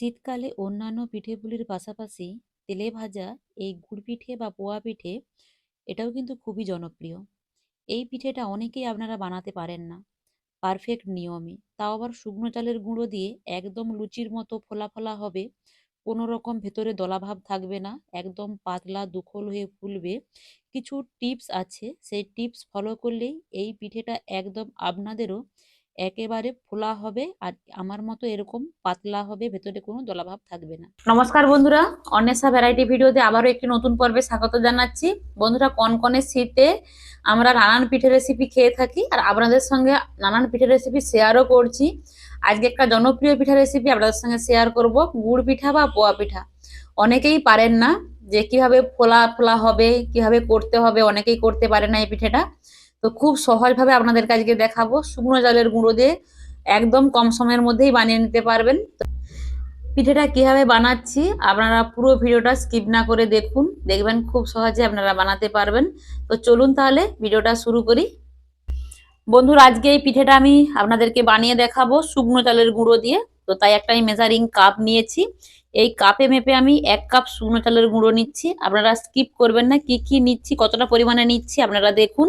শীতকালে অন্যান্য পিঠেগুলির পাশাপাশি তেলে ভাজা এই গুড় পিঠে বা পোয়া পিঠে, এটাও কিন্তু খুবই জনপ্রিয়। এই পিঠেটা অনেকেই আপনারা বানাতে পারেন না। পারফেক্ট নিয়মে। তাও আবার শুকনো চালের গুঁড়ো দিয়ে একদম লুচির মতো ফোলা ফোলা হবে। কোনো রকম ভেতরে দলাভাব থাকবে না। একদম পাতলা দুখল হয়ে ফুলবে। কিছু টিপস আছে। সেই টিপস ফলো করলেই এই পিঠেটা একদম আপনাদেরও একেবারে ফোলা হবে আর আমার মতো এরকম পাতলা হবে, ভেতরে কোনো দলাভাব থাকবে না। নমস্কার বন্ধুরা, অন্বেষা ভ্যারাইটি ভিডিওতে আবারও একটি নতুন পর্বে স্বাগত জানাচ্ছি। বন্ধুরা, কনকনে শীতে আমরা নানান পিঠের রেসিপি খেয়ে থাকি আর আপনাদের সঙ্গে নানান পিঠের রেসিপি শেয়ারও করছি। আজকে একটা জনপ্রিয় পিঠা রেসিপি আপনাদের সঙ্গে শেয়ার করব, গুড় পিঠা বা পোয়া পিঠা। অনেকেই পারেন না যে কীভাবে ফোলা ফোলা হবে, কীভাবে করতে হবে, অনেকেই করতে পারে না এই পিঠেটা। তো খুব সহজভাবে আপনাদের আজকে দেখাবো। শুকনো চালের গুঁড়ো দিয়ে একদম কম সময়ের মধ্যেই বানিয়ে নিতে পারবেন। পিঠেটা কীভাবে বানাচ্ছি আপনারা পুরো ভিডিওটা স্কিপ না করে দেখুন। দেখবেন খুব সহজে আপনারা বানাতে পারবেন। তো চলুন তাহলে ভিডিওটা শুরু করি। বন্ধুরা, আজকে এই পিঠেটা আমি আপনাদেরকে বানিয়ে দেখাবো শুকনো চালের গুঁড়ো দিয়ে। তো তাই একটা আমি মেজারিং কাপ নিয়েছি। এই কাপে মেপে আমি এক কাপ শুকনো চালের গুঁড়ো নিচ্ছি। আপনারা স্কিপ করবেন না। কি কি নিচ্ছি, কতটা পরিমাণে নিচ্ছি আপনারা দেখুন।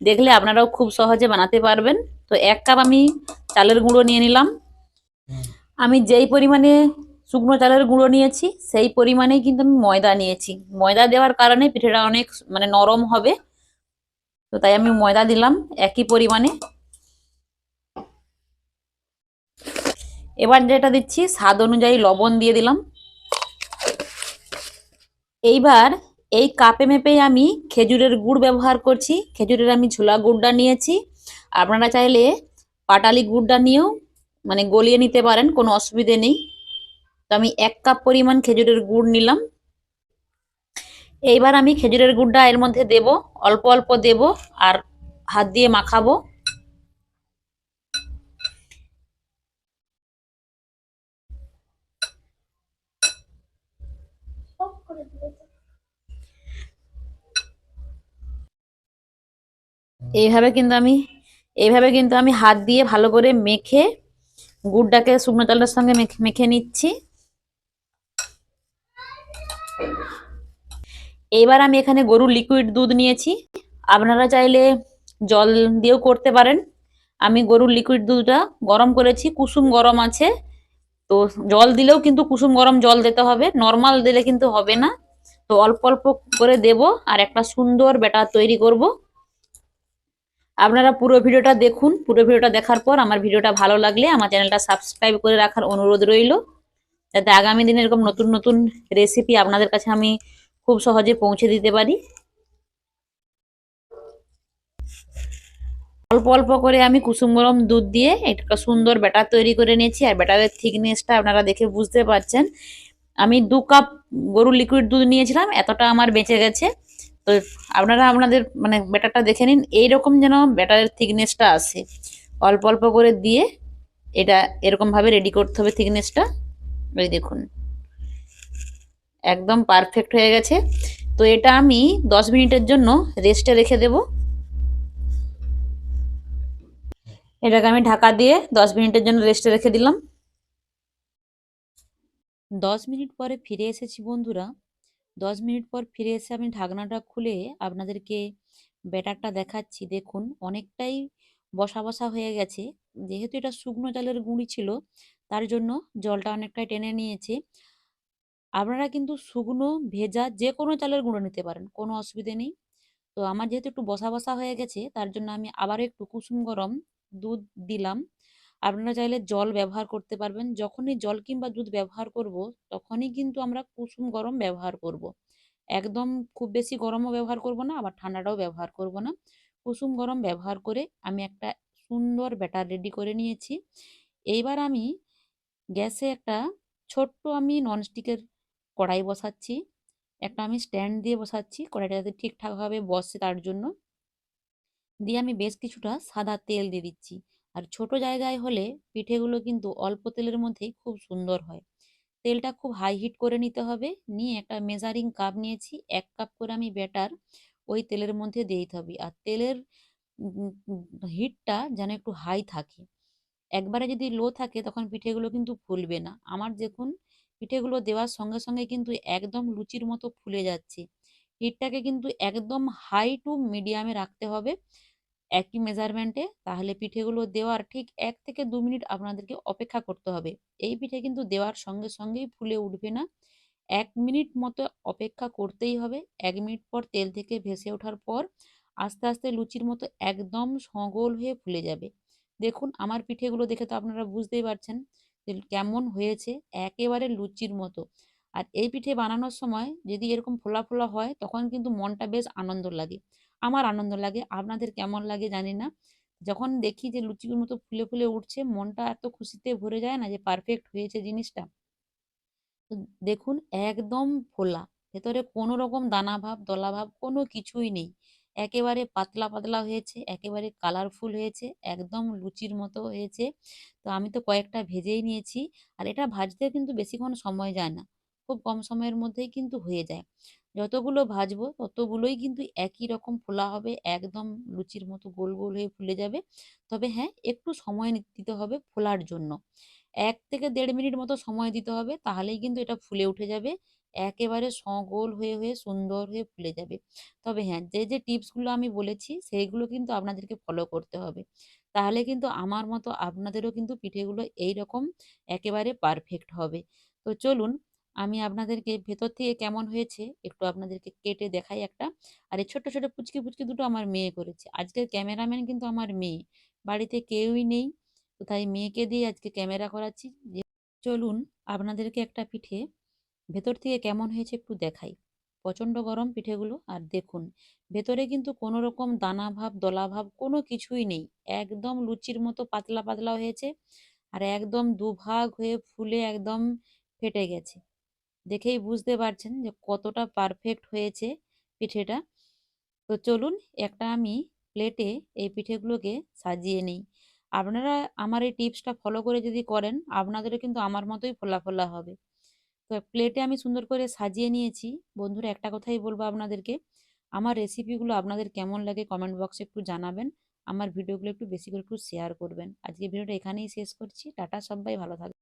দেখলে আপনারাও খুব সহজে বানাতে পারবেন। তো এক কাপ আমি চালের গুঁড়ো নিয়ে নিলাম। আমি যেই পরিমাণে শুকনো চালের গুঁড়ো নিয়েছি, সেই পরিমাণেই কিন্তু আমি ময়দা নিয়েছি। ময়দা দেওয়ার কারণে পিঠেটা অনেক মানে নরম হবে। তো তাই আমি ময়দা দিলাম একই পরিমাণে। এবার যেটা দিচ্ছি, স্বাদ অনুযায়ী লবণ দিয়ে দিলাম। এইবার এই কাপে মেপে আমি খেজুরের গুড় ব্যবহার করছি। খেজুরের আমি ঝোলা গুড়টা নিয়েছি। আপনারা চাইলে পাটালি গুড়টা নিয়েও মানে গলিয়ে নিতে পারেন, কোনো অসুবিধে নেই। তো আমি এক কাপ পরিমাণ খেজুরের গুড় নিলাম। এইবার আমি খেজুরের গুড়টা এর মধ্যে দেব, অল্প অল্প দেব আর হাত দিয়ে মাখাবো। এইভাবে কিন্তু আমি, এইভাবে কিন্তু আমি হাত দিয়ে ভালো করে মেখে গুড়টাকে শুকনো চালের সঙ্গে মেখে মেখে নিচ্ছি। এইবার আমি এখানে গরুর লিকুইড দুধ নিয়েছি। আপনারা চাইলে জল দিয়েও করতে পারেন। আমি গরুর লিকুইড দুধটা গরম করেছি, কুসুম গরম আছে। তো জল দিলেও কিন্তু কুসুম গরম জল দিতে হবে, নর্মাল দিলে কিন্তু হবে না। তো অল্প অল্প করে দেব আর একটা সুন্দর ব্যাটার তৈরি করব। আপনারা পুরো ভিডিওটা দেখুন। পুরো ভিডিওটা দেখার পর আমার ভিডিওটা ভালো লাগলে আমার চ্যানেলটা সাবস্ক্রাইব করে রাখার অনুরোধ রইল। যাতে আগামী দিনে এরকম নতুন নতুন রেসিপি আপনাদের কাছে আমি খুব সহজে পৌঁছে দিতে পারি। অল্প অল্প করে আমি কুসুম গরম দুধ দিয়ে একটা সুন্দর ব্যাটার তৈরি করে নিয়েছি। আর ব্যাটারের থিকনেসটা আপনারা দেখে বুঝতে পারছেন। আমি দু কাপ গরুর লিকুইড দুধ নিয়েছিলাম, এতটা আমার বেঁচে গেছে। তো আপনারা আপনাদের মানে ব্যাটারটা দেখে নিন, এইরকম যেন ব্যাটারের থিকনেসটা আসে অল্প অল্প করে দিয়ে এটা এরকমভাবে রেডি করতে হবে থিকনেসটা। ওই দেখুন। একদম পারফেক্ট হয়ে গেছে। তো এটা আমি দশ মিনিটের জন্য রেস্টে রেখে দেব। এটাকে আমি ঢাকা দিয়ে দশ মিনিটের জন্য রেস্টে রেখে দিলাম। দশ মিনিট পরে ফিরে এসেছি বন্ধুরা। দশ মিনিট পর ফিরে এসে আমি ঢাকনাটা খুলে আপনাদেরকে ব্যাটারটা দেখাচ্ছি। দেখুন, অনেকটাই বসা বসা হয়ে গেছে। যেহেতু এটা শুকনো চালের গুঁড়ি ছিল, তার জন্য জলটা অনেকটাই টেনে নিয়েছে। আপনারা কিন্তু শুকনো, ভেজা যে কোনো চালের গুঁড়ো নিতে পারেন, কোনো অসুবিধে নেই। তো আমার যেহেতু একটু বসা বসা হয়ে গেছে, তার জন্য আমি আবারও একটু কুসুম গরম দুধ দিলাম। আপনারা চাইলে জল ব্যবহার করতে পারবেন। যখনই জল কিংবা দুধ ব্যবহার করব, তখনই কিন্তু আমরা কুসুম গরম ব্যবহার করব। একদম খুব বেশি গরমও ব্যবহার করব না, আবার ঠান্ডাটাও ব্যবহার করব না। কুসুম গরম ব্যবহার করে আমি একটা সুন্দর ব্যাটার রেডি করে নিয়েছি। এইবার আমি গ্যাসে একটা ছোট্ট আমি ননস্টিকের কড়াই বসাচ্ছি। একটা আমি স্ট্যান্ড দিয়ে বসাচ্ছি, কড়াইটা যাতে ঠিকঠাকভাবে বসে তার জন্য। দিয়ে আমি বেশ কিছুটা সাদা তেল দিয়ে দিচ্ছি। আর ছোট জায়গায় হলে পিঠেগুলো কিন্তু অল্প তেলের মধ্যেই খুব সুন্দর হয়। তেলটা খুব হাই হিট করে নিতে হবে। নিয়ে একটা মেজারিং কাপ নিয়েছি, এক কাপ করে আমি ব্যাটার ওই তেলের মধ্যে দিয়ে দিতে হবে। আর তেলের হিটটা যেন একটু হাই থাকে। একবারে যদি লো থাকে তখন পিঠেগুলো কিন্তু ফুলবে না। আমার দেখুন, পিঠেগুলো দেওয়ার সঙ্গে সঙ্গে কিন্তু একদম লুচির মতো ফুলে যাচ্ছে। হিটটাকে কিন্তু একদম হাই টু মিডিয়ামে রাখতে হবে। একই মেজারমেন্টে, তাহলে পিঠেগুলো দেওয়ার ঠিক এক থেকে দু মিনিট আপনাদেরকে অপেক্ষা করতে হবে। এই পিঠে কিন্তু দেওয়ার সঙ্গে সঙ্গেই ফুলে উঠবে না। এক মিনিট মতো অপেক্ষা করতেই হবে। এক মিনিট পর তেল থেকে ভেসে ওঠার পর আস্তে আস্তে লুচির মতো একদম সগোল হয়ে ফুলে যাবে। দেখুন, আমার পিঠেগুলো দেখে তো আপনারা বুঝতেই পারছেন কেমন হয়েছে একেবারে লুচির মতো। আর এই পিঠে বানানোর সময় যদি এরকম ফোলা ফোলা হয়, তখন কিন্তু মনটা বেশ আনন্দ লাগে। আমার আনন্দ লাগে। আপনাদের কেমন লাগে জানি না। যখন দেখি যে লুচির মতো ফুলে ফুলে উঠছে, মনটা এত খুশিতে ভরে যায় না যে পারফেক্ট হয়েছে জিনিসটা। দেখুন, একদম ফোলা। ভেতরে কোনো রকম দানা ভাব, দলা ভাব কোনো কিছুই নেই। একেবারে পাতলা পাতলা হয়েছে, একেবারে কালারফুল হয়েছে, একদম লুচির মতো হয়েছে। তো আমি তো কয়েকটা ভেজেই নিয়েছি। আর এটা ভাজতে কিন্তু বেশিক্ষণ সময় যায় না। খুব কম সময়ের মধ্যেই কিন্তু হয়ে যায়। যতগুলো ভাজবো ততগুলোই কিন্তু একই রকম ফোলা হবে, একদম লুচির মতো গোল গোল হয়ে ফুলে যাবে। তবে হ্যাঁ একটু সময় দিতে হবে ফোলার জন্য। এক থেকে দেড় মিনিট মতো সময় দিতে হবে, তাহলেই কিন্তু এটা ফুলে উঠে যাবে, একেবারে সগোল হয়ে হয়ে, সুন্দর হয়ে ফুলে যাবে। তবে হ্যাঁ যে যে টিপসগুলো আমি বলেছি, সেইগুলো কিন্তু আপনাদেরকে ফলো করতে হবে। তাহলে কিন্তু আমার মতো আপনাদেরও কিন্তু পিঠেগুলো এই রকম একেবারে পারফেক্ট হবে। তো চলুন আমি আপনাদেরকে ভেতর থেকে কেমন হয়েছে একটু আপনাদেরকে কেটে দেখাই একটা। আর এই ছোট্ট ছোট পুচকি পুচকি দুটো আমার মেয়ে করেছে। আজকের ক্যামেরাম্যান কিন্তু আমার মেয়ে। বাড়িতে কেউই নেই। তো তাই মেয়েকে দিয়ে আজকে ক্যামেরা করাচ্ছি। যে চলুন আপনাদেরকে একটা পিঠে ভেতর থেকে কেমন হয়েছে একটু দেখাই। প্রচণ্ড গরম পিঠেগুলো। আর দেখুন, ভেতরে কিন্তু কোনো রকম দানা ভাব, দলা ভাব কোনো কিছুই নেই। একদম লুচির মতো পাতলা পাতলা হয়েছে। আর একদম দুভাগ হয়ে ফুলে একদম ফেটে গেছে। দেখেই বুঝতে পারছেন যে কতটা পারফেক্ট হয়েছে পিঠেটা। তো চলুন একটা আমি প্লেটে এই পিঠেগুলোকে সাজিয়ে নিই। আপনারা আমার এই টিপসটা ফলো করে যদি করেন, আপনাদেরও কিন্তু আমার মতোই ফোলা ফোলা হবে। তো প্লেটে আমি সুন্দর করে সাজিয়ে নিয়েছি। বন্ধুরা, একটা কথাই বলব আপনাদেরকে, আমার রেসিপিগুলো আপনাদের কেমন লাগে কমেন্ট বক্সে একটু জানাবেন, আমার ভিডিওগুলো একটু বেশি করে একটু শেয়ার করবেন। আজকে ভিডিওটা এখানেই শেষ করছি। টাটা সবাই, ভালো থাকবে